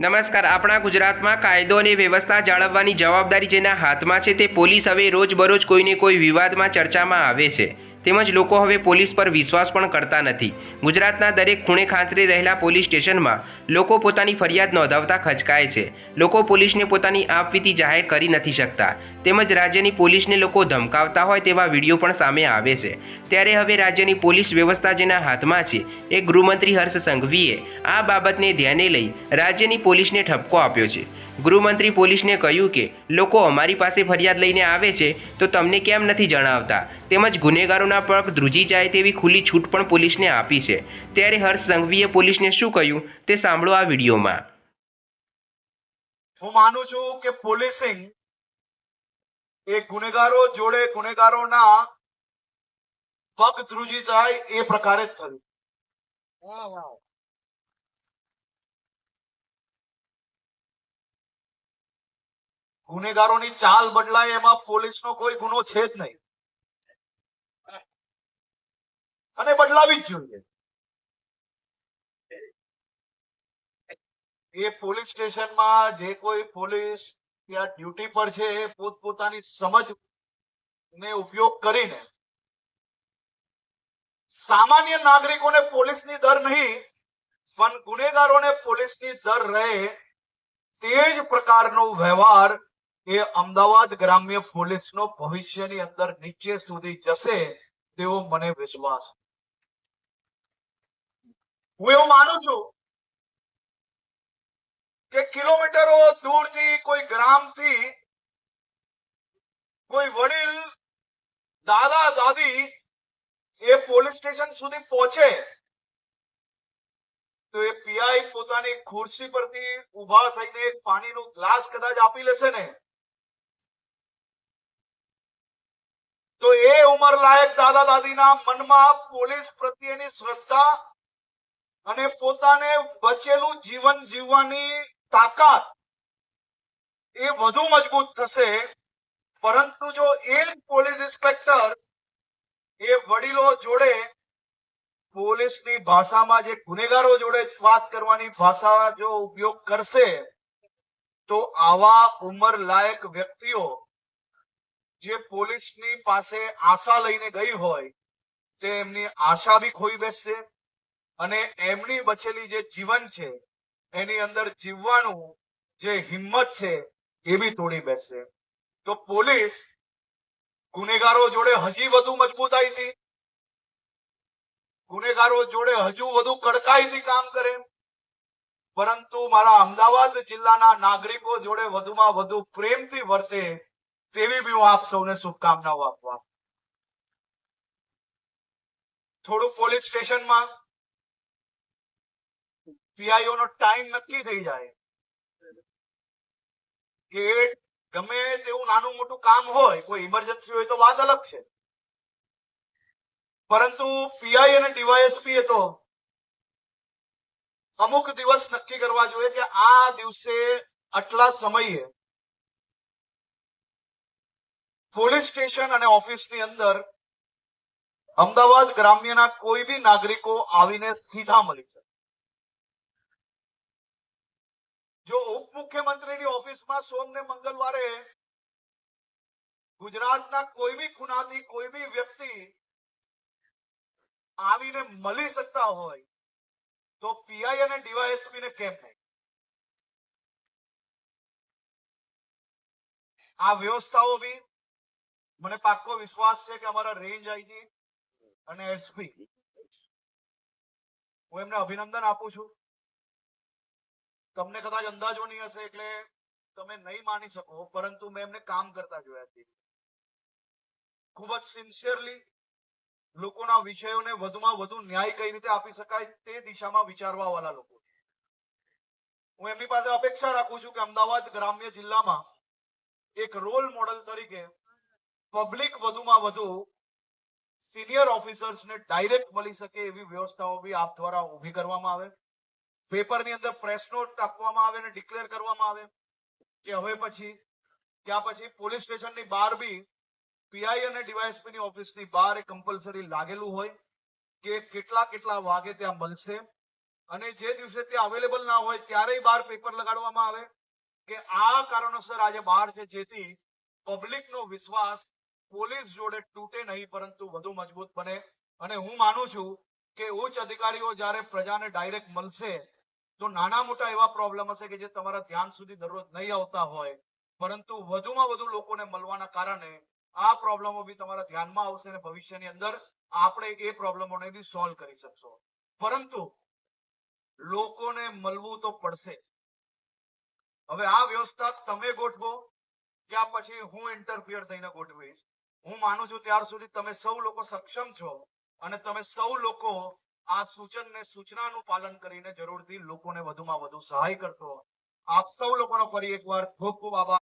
નમસ્કાર. આપણા ગુજરાતમાં કાયદો અને વ્યવસ્થા જાળવવાની જવાબદારી જેના હાથમાં છે તે પોલીસ હવે રોજબરોજ કોઈને કોઈ વિવાદમાં ચર્ચામાં આવે છે. તેમજ લોકો હવે પોલીસ પર વિશ્વાસ પણ કરતા નથી. ગુજરાતના દરેક ખૂણે ખાંચરી રહેલા પોલીસ સ્ટેશનમાં લોકો પોતાની ફરિયાદ નોંધાવતા ખચકાય છે. લોકો પોલીસને પોતાની આપવીતી જાહેર કરી નથી શકતા. તેમજ રાજ્યની પોલીસને લોકો ધમકાવતા હોય તેવા વીડિયો પણ સામે આવે છે. ત્યારે હવે રાજ્યની પોલીસ વ્યવસ્થા જેના હાથમાં છે, એ ગૃહમંત્રી હર્ષ સંઘવીએ આ બાબતને ધ્યાને લઈ રાજ્યની પોલીસને ઠપકો આપ્યો છે. ગૃહમંત્રી પોલીસને કહ્યું કે, લોકો અમારી પાસે ફરિયાદ લઈને આવે છે, તો તમને કેમ નથી જણાવતા? તેમજ ગુનેગારોના પગ ધ્રુજી જાય તેવી ખુલ્લી છૂટ પણ પોલીસને આપી છે. ત્યારે હર્ષ સંઘવીએ પોલીસને શું કહ્યું? તે સાંભળો આ વિડીયોમાં. હું માનું છું કે પોલીસિંગ એ ગુનેગારો જોડે ગુનેગારોના પગ ધ્રુજી થાય એ પ્રકારે જ થયું. ગુનેગારોની ચાલ બદલાય એમાં પોલીસનો કોઈ ગુનો છે જ નહીં. અને બદલાવી જ જોઈએ. એ પોલીસ સ્ટેશનમાં જે કોઈ પોલીસ ત્યાં ડ્યુટી પર છે એ પોતપોતાની સમજ ને ઉપયોગ કરીને સામાન્ય નાગરિકોને પોલીસની દર નહીં, પણ ગુનેગારોને પોલીસની દર રહે તે જ પ્રકારનો વ્યવહાર એ અમદાવાદ ગ્રામ્ય પોલીસનો ભવિષ્યની અંદર નીચે સુધી જશે તેવો મને વિશ્વાસ. હું એવું માનું છું કે કિલોમીટરો દૂરથી, કોઈ ગ્રામથી, કોઈ વડીલ, દાદા, દાદી એ પોલીસ સ્ટેશન સુધી પહોંચે, તો એ પીઆઈ પોતાની ખુરશી પરથી ઊભા થઈને એક પાણીનો ગ્લાસ કદાચ આપી લેશે ને? તો એ ઉંમર લાયક દાદા દાદીના મનમાં પોલીસ પ્રત્યેની શ્રદ્ધા અને પોતાને બચેલું જીવન જીવવાની તાકાત એ વધુ મજબૂત થશે, પરંતુ જો એ પોલીસ ઇન્સ્પેક્ટર એ વડીલો જોડે પોલીસની ભાષામાં જે ગુનેગારો જોડે વાત કરવાની ભાષા જો ઉપયોગ કરશે, તો આવા ઉંમર લાયક વ્યક્તિઓ જે પોલીસની પાસે આશા લઈને ગઈ હોય, તે એમની આશા બી ખોઈ બેસશે અને એમની બચેલી જે જીવન છે એની અંદર જીવવાનું જે હિંમત છે એ બી તોડી બેસશે તો પોલીસ ગુનેગારો જોડે હજી વધુ મજબૂતાઈથી ગુનેગારો જોડે હજુ વધુ કડકાઈથી કામ કરે. પરંતુ મારા અમદાવાદ જિલ્લાના નાગરિકો જોડે વધુમાં વધુ પ્રેમથી વર્તે તેવી બી હું આપ સૌને શુભકામનાઓ આપવા થોડું પોલીસ સ્ટેશનમાં પીઆઈઓ નો ટાઈમ નક્કી થઈ જાય. કે ગમે તેવું નાનું મોટું કામ હોય, કોઈ ઇમરજન્સી હોય તો વાત અલગ છે. પરંતુ પીઆઈ અને ડીવાયએસપી એ તો અમુક દિવસ નક્કી કરવા જોઈએ કે આ દિવસે આટલા સમયે પોલીસ સ્ટેશન અને ઓફિસની અંદર અમદાવાદ ગ્રામ્યના કોઈ બી નાગરિકો આવીને સીધા મળી શકે. જો ઉપમુખ્યમંત્રીની ઓફિસમાં સોમ ને મંગળવારે ગુજરાતના કોઈ બી ખૂણાથી કોઈ બી વ્યક્તિ આવીને મળી શકતા હોય, તો પીઆઈ અને ડીવાયએસપી ને કેમ નહીં? આ વ્યવસ્થાઓ બી મને પાક્કો વિશ્વાસ છે કે અમારા રેન્જ આઈજી અને એસપી હું એમને અભિનંદન આપું છું. તમને કદાચ અંદાજો નહીં હશે એટલે તમે નહીં માની શકો, પરંતુ મેં એમને કામ કરતા જોયા છે ખૂબ જ સિન્સિયરલી લોકોના વિષયોને વધુમાં વધુ ન્યાય કઈ રીતે આપી શકાય તે દિશામાં વિચારવા વાળા લોકો. હું એમની પાસે અપેક્ષા રાખું છું કે અમદાવાદ ગ્રામ્ય જિલ્લામાં એક રોલ મોડલ તરીકે પબ્લિક વધુમાં વધુ સિનિયર ઓફિસર્સને ડાયરેક્ટ મળી શકે એવી વ્યવસ્થાઓ બી આપ દ્વારા ઊભી કરવામાં આવે પેપરની અંદર પ્રેસ નોટ આપવામાં આવે અને ડિક્લેર કરવામાં આવે. કે હવે પછી, ત્યાં પછી પોલીસ સ્ટેશનની બહાર બી પીઆઈ અને ડીવાયએસપી ની ઓફિસની બહાર એ કમ્પલસરી લાગેલું હોય કે કેટલા કેટલા વાગે ત્યાં મળશે અને જે દિવસે ત્યાં અવેલેબલ ના હોય ત્યારે બહાર પેપર લગાડવામાં આવે કે આ કારણોસર આજે બહાર છે. જેથી પબ્લિકનો વિશ્વાસ પોલીસ જોડે તૂટે નહીં, પરંતુ વધુ મજબૂત બને. અને હું માનું છું કે ઉચ્ચ અધિકારીઓ જ્યારે પ્રજાને ડાયરેક્ટ મળશે તો નાના મોટા એવા પ્રોબ્લેમ હશે કે જે તમારા ધ્યાન સુધી દરરોજ નહીં આવતા હોય, પરંતુ વધુમાં વધુ લોકોને મળવાના કારણે આ પ્રોબ્લેમો બી તમારા ધ્યાનમાં આવશે અને ભવિષ્યની અંદર આપણે એ પ્રોબ્લેમોને બી સોલ્વ કરી શકશો પરંતુ લોકોને મળવું તો પડશે જ. હવે આ વ્યવસ્થા તમે ગોઠવો, ત્યાં પછી હું ઇન્ટરફિયર થઈને ગોઠવીશ હું માનું છું ત્યાર સુધી તમે સૌ લોકો સક્ષમ છો અને તમે સૌ લોકો આ સૂચન ને સૂચનાનું પાલન કરીને જરૂરથી લોકોને વધુમાં વધુ સહાય કરશો આપ સૌ લોકોનો ફરી એકવાર ખૂબ ખૂબ આભાર.